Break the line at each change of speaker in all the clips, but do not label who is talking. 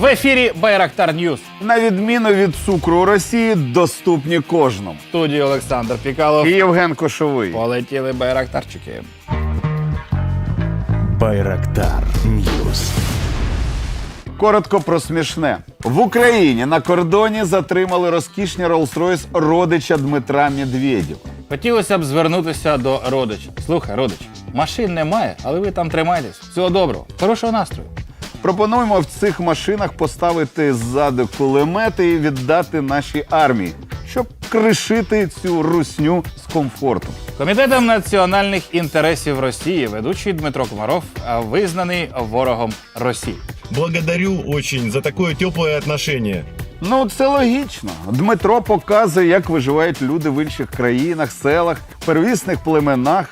В ефірі Байрактар Ньюс.
На відміну від цукру у Росії, доступні кожному.
В студії Олександр Пікалов.
І Євген Кошовий.
Полетіли Байрактарчики.
Байрактар Ньюс.
Коротко про смішне. В Україні на кордоні затримали розкішні Rolls-Royce родича Дмитра Медведєва.
Хотілося б звернутися до родича. Слухай, родич, машин немає, але ви там тримайтесь. Всього доброго, хорошого настрою.
Пропонуємо в цих машинах поставити ззаду кулемети і віддати нашій армії, щоб кришити цю русню з комфортом.
Комітетом національних інтересів Росії ведучий Дмитро Комаров визнаний ворогом Росії.
Благодарю очень за такое теплое отношение.
Ну, це логічно. Дмитро показує, як виживають люди в інших країнах, селах, первісних племенах.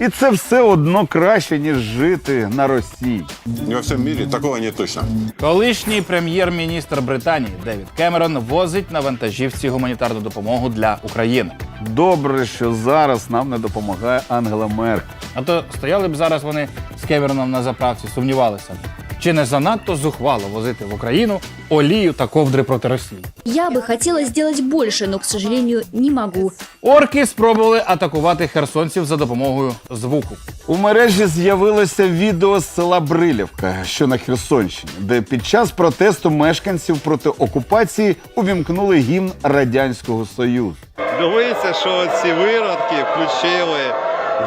І це все одно краще, ніж жити на Росії.
Не во всем мірі такого не точно.
Колишній прем'єр-міністр Британії Девід Кемерон возить на вантажівці гуманітарну допомогу для України.
Добре, що зараз нам не допомагає Ангела Меркель.
А то стояли б зараз вони з Кемероном на заправці, сумнівалися б. Чи не занадто зухвало возити в Україну олію та ковдри проти Росії?
Я бы хотела сделать больше, но, к сожалению, не могу.
Орки спробували атакувати херсонців за допомогою звуку.
У мережі з'явилося відео з села Брилівка, що на Херсонщині, де під час протесту мешканців проти окупації увімкнули гімн Радянського Союзу.
Дивіться, що ці виродки включили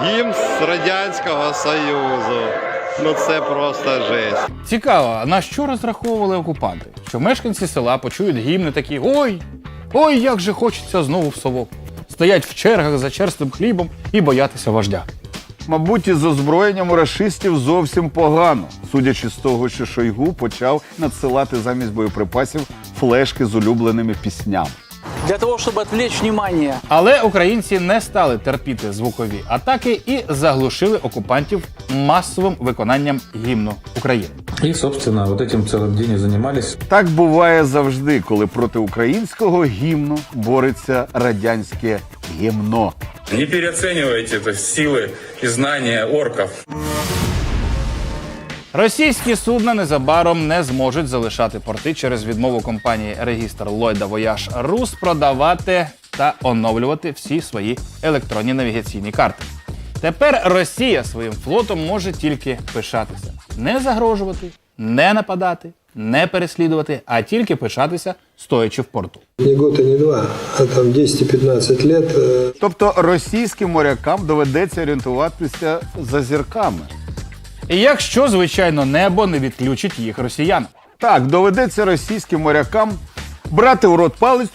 гімн з Радянського Союзу. Ну це просто жесть.
Цікаво, а на що розраховували окупанти? Що мешканці села почують гімни такі: ой, ой, як же хочеться знову в совок. Стоять в чергах за черствим хлібом і боятися вождя.
Мабуть, із озброєнням у рашистів зовсім погано, судячи з того, що Шойгу почав надсилати замість боєприпасів флешки з улюбленими піснями
Для того, чтобы отвлечь внимание
Але українці не стали терпіти звукові атаки і заглушили окупантів масовим виконанням гімну України.
И, собственно, вот этим целый день и занимались.
Так буває завжди, коли проти українського гімну бореться радянське гімно.
Не переоценивайте это силы и знания орков.
Російські судна незабаром не зможуть залишати порти через відмову компанії Регістр Ллойда Вояж Рус продавати та оновлювати всі свої електронні навігаційні карти. Тепер Росія своїм флотом може тільки пишатися, не загрожувати, не нападати, не переслідувати, а тільки пишатися, стоячи в порту.
Не год и не два, а там 10-15 лет э,
Тобто російським морякам доведеться орієнтуватися за зірками.
І якщо, звичайно, небо не відключить їх росіянам.
Так, доведеться російським морякам брати у рот палець,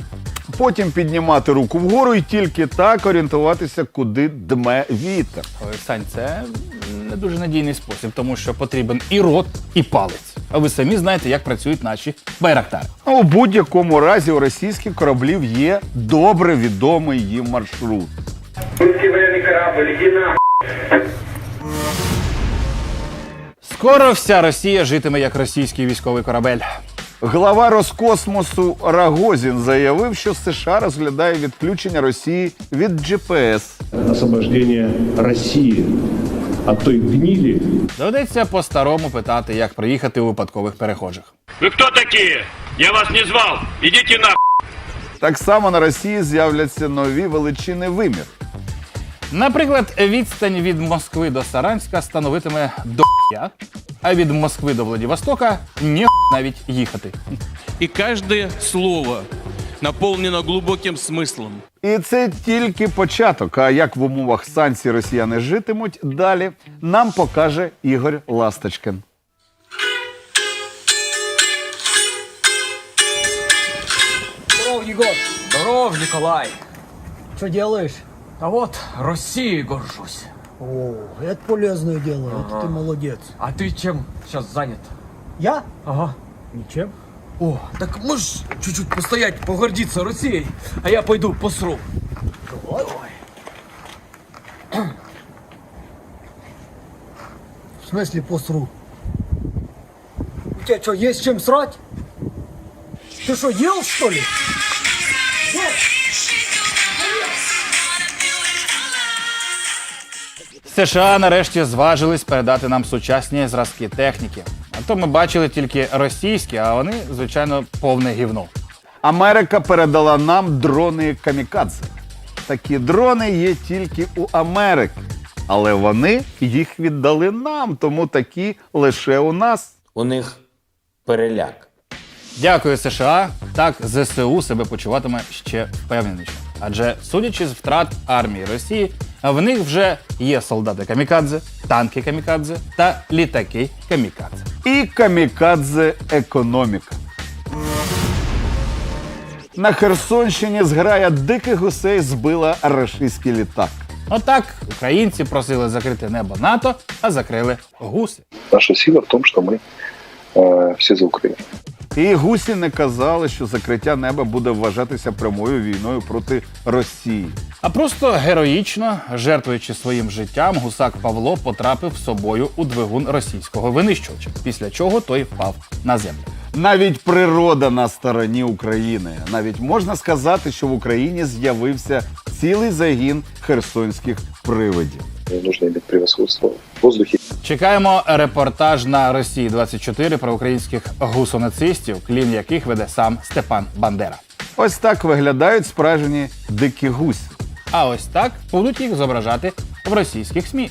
потім піднімати руку вгору і тільки так орієнтуватися, куди дме вітер.
Сань, це не дуже надійний спосіб, тому що потрібен і рот, і палець. А ви самі знаєте, як працюють наші байрактари.
А у будь-якому разі у російських кораблів є добре відомий їм маршрут.
Скоро вся Росія житиме як російський військовий корабель.
Глава Роскосмосу Рагозін заявив, що США розглядає відключення Росії від GPS.
освобождение России от той гнили,
Доведеться по-старому питати, як приїхати у випадкових перехожих.
Вы кто такие? Я вас не звал. Идите на.
Так само на Росії з'являться нові величини вимір.
Наприклад, відстань від Москви до Саранська становитиме до я, а від Москви до Владивостока ні навіть їхати.
и каждое слово наполнено глубоким смыслом.
І це тільки початок. А як в умовах санкцій росіяни житимуть далі, нам покаже Ігор Ласточкин.
Здоров, Егор! Здоров, Николай! Что делаешь? А вот Россией горжусь.
О, это полезное дело, это ты молодец.
А ты чем сейчас занят?
Я?
Ага.
Ничем.
О, так можешь чуть-чуть постоять, погордиться Россией, а я пойду посру.
В смысле посру? У тебя что, есть чем срать? Ты что, ел что ли?
США нарешті зважились передати нам сучасні зразки техніки. А то ми бачили тільки російські, а вони, звичайно, повне гівно.
Америка передала нам дрони камікадзе. Такі дрони є тільки у Америки, але вони їх віддали нам, тому такі лише у нас.
У них переляк.
Дякую США. Так ЗСУ себе почуватиме ще впевненіше. Адже судячи з втрат армії Росії, в них вже є солдати камікадзе, танки камікадзе та літаки камікадзе.
І камікадзе економіка. На Херсонщині зграя диких гусей збила рашистський літак.
Отак українці просили закрити небо НАТО, а закрили гуси.
Наша сила в том, что мы э, все за Украину.
І гусі не казали, що закриття неба буде вважатися прямою війною проти Росії.
А просто героїчно, жертвуючи своїм життям, гусак Павло потрапив собою у двигун російського винищувача, після чого той впав на землю.
Навіть природа на стороні України. Навіть можна сказати, що в Україні з'явився цілий загін херсонських привидів.
Нужно иметь превосходство в воздухе.
Чекаємо репортаж на Росії 24 про українських гусонацистів, клін яких веде сам Степан Бандера.
Ось так виглядають справжні дикі гусі.
А ось так будуть їх зображати в російських СМІ.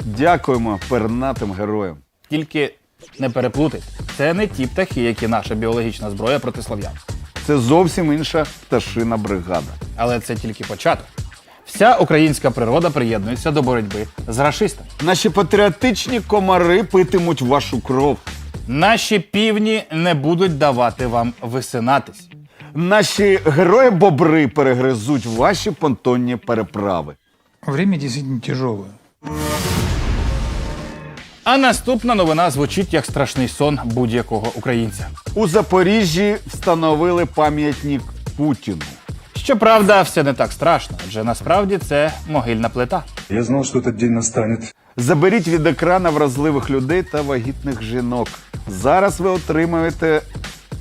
Дякуємо пернатим героям.
Тільки не переплутайте, це не ті птахи, які наша біологічна зброя проти слов'ян.
Це зовсім інша пташина бригада.
Але це тільки початок. Вся українська природа приєднується до боротьби з рашистами.
Наші патріотичні комари питимуть вашу кров.
Наші півні не будуть давати вам висинатись.
Наші герої-бобри перегризуть ваші понтонні переправи.
Время действительно тяжелое.
А наступна новина звучить як страшний сон будь-якого українця.
У Запоріжжі встановили пам'ятник Путіну.
Щоправда, все не так страшно, адже насправді це могильна плита.
Я знал, что этот день настанет.
Заберіть від екрана вразливих людей та вагітних жінок. Зараз ви отримаєте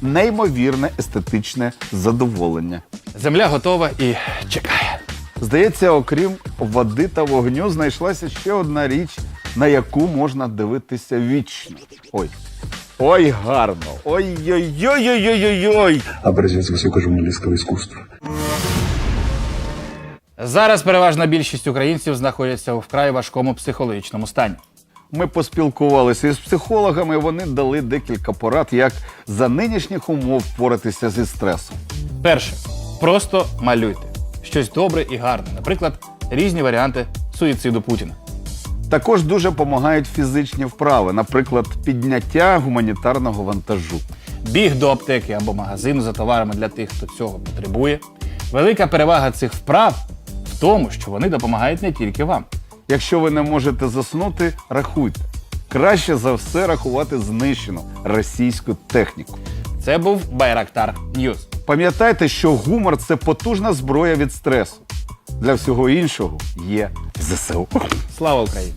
неймовірне естетичне задоволення.
Земля готова і чекає.
Здається, окрім води та вогню, знайшлася ще одна річ, на яку можна дивитися вічно. Ой. Ой, гарно! Ой-ой-ой-ой-ой-ой!
Образец высокожурналистского искусства.
Зараз переважна більшість українців знаходяться у вкрай важкому психологічному стані.
Ми поспілкувалися із психологами, вони дали декілька порад, як за нинішніх умов впоратися зі стресом.
Перше, просто малюйте щось добре і гарне, наприклад, різні варіанти суїциду Путіна.
Також дуже допомагають фізичні вправи, наприклад, підняття гуманітарного вантажу.
Біг до аптеки або магазину за товарами для тих, хто цього потребує. Велика перевага цих вправ тому, що вони допомагають не тільки вам.
Якщо ви не можете заснути, рахуйте. Краще за все рахувати знищену російську техніку.
Це був Байрактар Ньюз.
Пам'ятайте, що гумор це потужна зброя від стресу. Для всього іншого є ЗСУ.
Слава Україні!